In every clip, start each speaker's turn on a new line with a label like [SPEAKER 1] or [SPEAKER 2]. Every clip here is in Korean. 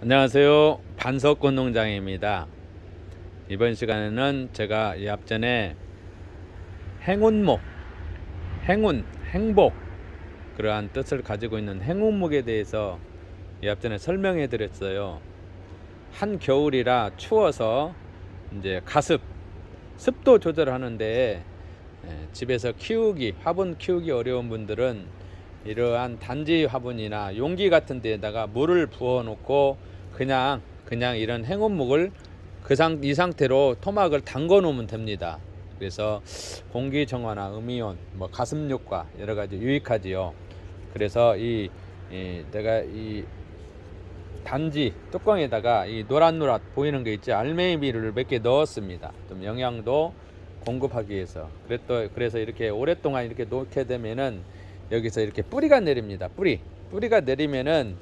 [SPEAKER 1] 안녕하세요. 반석곤 농장입니다. 이번 시간에는 제가 이 앞전에 행운목, 행운, 행복 그러한 뜻을 가지고 있는 행운목에 대해서 이 앞전에 설명해 드렸어요. 한 겨울이라 추워서 이제 가습, 습도 조절하는데 예, 집에서 키우기, 화분 키우기 어려운 분들은 이러한 단지 화분이나 용기 같은 데에다가 물을 부어 놓고 그냥 그냥 이런 행운목을 그 상 이 상태로 토막을 담궈 놓으면 됩니다. 그래서 공기 정화나 음이온, 뭐 가습 효과 여러 가지 유익하지요. 그래서 이, 이 내가 이 단지 뚜껑에다가 이 노란노랗 보이는 게 있지 알맹이비를 몇 개 넣었습니다. 좀 영양도 공급하기 위해서. 그래서 그래서 이렇게 오랫동안 이렇게 놓게 되면은 여기서 이렇게 뿌리가 내립니다. 뿌리 뿌리가 내리면은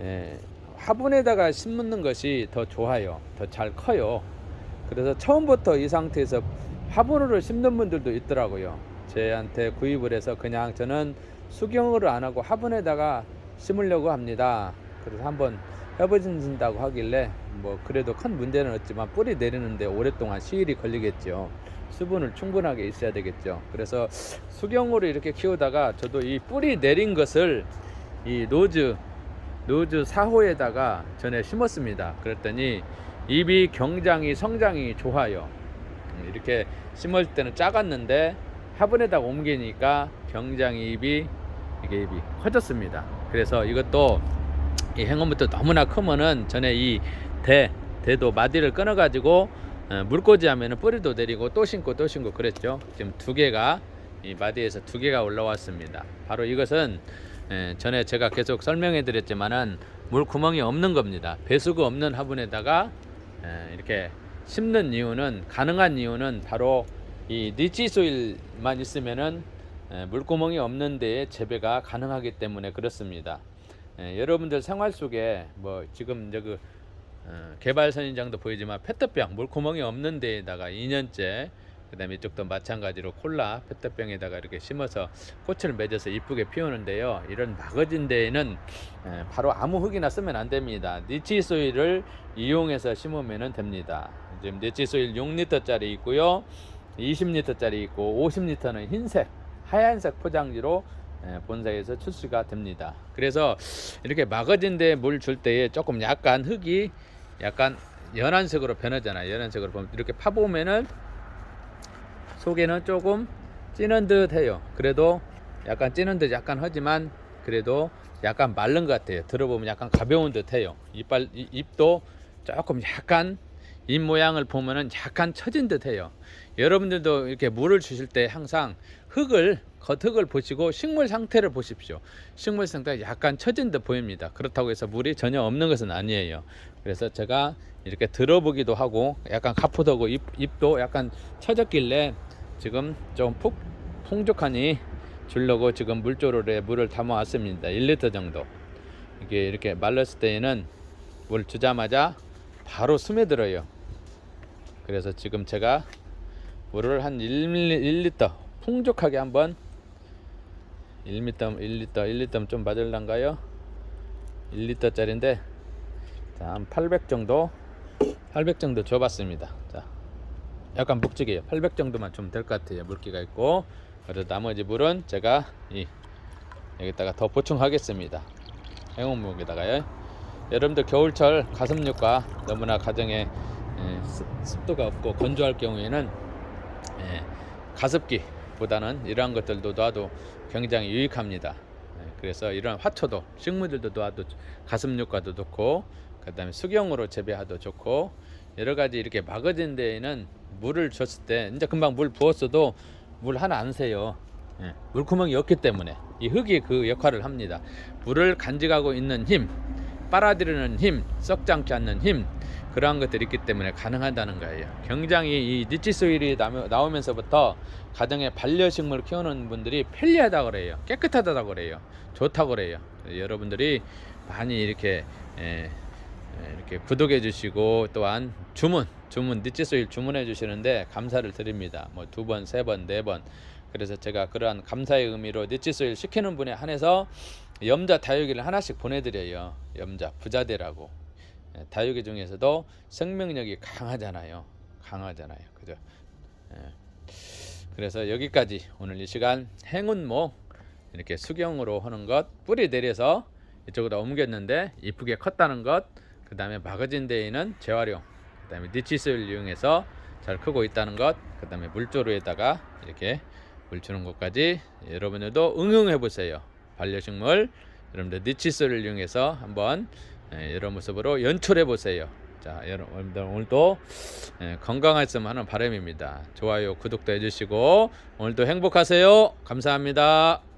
[SPEAKER 1] 에, 화분에다가 심는 것이 더 좋아요. 더 잘 커요. 그래서 처음부터 이 상태에서 화분으로 심는 분들도 있더라고요. 제한테 구입을 해서 그냥 저는 수경으로 안 하고 화분에다가 심으려고 합니다. 그래서 한번 해보신다고 하길래 뭐 그래도 큰 문제는 없지만 뿌리 내리는데 오랫동안 시일이 걸리겠죠. 수분을 충분하게 있어야 되겠죠. 그래서 수경으로 이렇게 키우다가 저도 이 뿌리 내린 것을 이 노즈 노즈 4호에다가 전에 심었습니다. 그랬더니 잎이 굉장히 성장이 좋아요. 음, 이렇게 심을 때는 작았는데 화분에다가 옮기니까 굉장히 잎이 이게 잎이 커졌습니다. 그래서 이것도 이 행운부터 너무나 크면은 전에 이 대 대도 마디를 끊어 가지고 어, 물꽂이 하면은 뿌리도 내리고 또 심고 또 심고 그랬죠. 지금 두 개가 이 마디에서 두 개가 올라왔습니다. 바로 이것은 에, 전에 제가 계속 설명해 드렸지만은 물 구멍이 없는 겁니다. 배수구 없는 화분에다가 에, 이렇게 심는 이유는 가능한 이유는 바로 이 니치 소일만 있으면은 에, 물구멍이 없는 데에 재배가 가능하기 때문에 그렇습니다. 에, 여러분들 생활 속에 뭐 지금 저그 어, 개발 선인장도 보이지만 페트병 물구멍이 없는 데에다가 2년째 그다음에 이쪽도 마찬가지로 콜라 페트병에다가 이렇게 심어서 꽃을 맺어서 이쁘게 피우는데요. 이런 막아진 데에는 에, 바로 아무 흙이나 쓰면 안 됩니다. 니치 소일을 이용해서 심으면 됩니다. 지금 니치 소일 6리터짜리 있고요. 20리터짜리 있고 50리터는 흰색 하얀색 포장지로 예, 본사에서 출시가 됩니다. 그래서 이렇게 막아진 데 물 줄 때에 조금 약간 흙이 약간 연한색으로 변하잖아요. 연한색으로 보면 이렇게 파보면은 속에는 조금 찌는 듯해요. 그래도 약간 찌는 듯 약간 하지만 그래도 약간 마른 것 같아요. 들어보면 약간 가벼운 듯해요. 이빨 이- 입도 조금 약간 입 모양을 보면은 약간 처진 듯해요. 여러분들도 이렇게 물을 주실 때 항상 흙을 겉흙을 보시고 식물 상태를 보십시오. 식물 상태가 약간 처진 듯 보입니다. 그렇다고 해서 물이 전혀 없는 것은 아니에요. 그래서 제가 이렇게 들어보기도 하고 약간 가포더고 입, 입도 약간 처졌길래 지금 좀푹 풍족하니 주려고 지금 물조로에 물을 담아 왔습니다. 1리터 정도. 이게 이렇게 말랐을 때에는 물 주자마자 바로 스며들어요. 그래서 지금 제가 물을 한 1, 리터 풍족하게 한번 1m, 1리터, 1리터 좀 맞을란가요? 1리터 짜리인데 자, 한800 정도 800 정도 줘봤습니다. 자, 약간 묵직해요. 800 정도만 좀 될 것 같아요. 물기가 있고 그래서 나머지 물은 제가 이 여기다가 더 보충하겠습니다. 행운목에다가요. 여러분들 겨울철 가슴육과 너무나 가정에 에, 습, 습도가 없고 건조할 경우에는 에, 가습기보다는 이러한 것들도 놔도 굉장히 유익합니다. 에, 그래서 이런 화초도 식물들도 놔도 가습 효과도 좋고 그다음에 수경으로 재배하도 좋고 여러 가지 이렇게 막아진 데에는 물을 줬을 때 이제 금방 물 부었어도 물 하나 안 새요. 예, 물구멍이 없기 때문에 이 흙이 그 역할을 합니다. 물을 간직하고 있는 힘, 빨아들이는 힘, 않게 하는 힘 그러한 것들이 있기 때문에 가능하다는 거예요. 굉장히 이 니치 소일이 나오- 나오면서부터 가정에 반려식물 키우는 분들이 편리하다 그래요. 깨끗하다 그래요. 좋다 그래요. 여러분들이 많이 이렇게 에, 에, 이렇게 구독해 주시고 또한 주문 주문 니치 소일 주문해 주시는데 감사를 드립니다. 뭐 두 번, 세 번, 네 번. 그래서 제가 그러한 감사의 의미로 니치 소일 시키는 분에 한해서 염자 다육이를 하나씩 보내드려요. 염자 부자대라고 예, 다육이 중에서도 생명력이 강하잖아요. 강하잖아요. 그죠? 예. 그래서 여기까지 오늘 이 시간 행운목 이렇게 수경으로 하는 것 뿌리 내려서 이쪽으로 옮겼는데 이쁘게 컸다는 것, 그 다음에 마거진 데에는 재활용, 그 다음에 니치스를 이용해서 잘 크고 있다는 것, 그 다음에 물조루에다가 이렇게 물 주는 것까지 여러분들도 응용해 보세요. 반려식물 여러분들 니치스를 이용해서 한번 예, 이런 모습으로 연출해 보세요. 자, 여러분들 오늘도 예, 건강했으면 하는 바람입니다. 좋아요, 구독도 해주시고 오늘도 행복하세요. 감사합니다.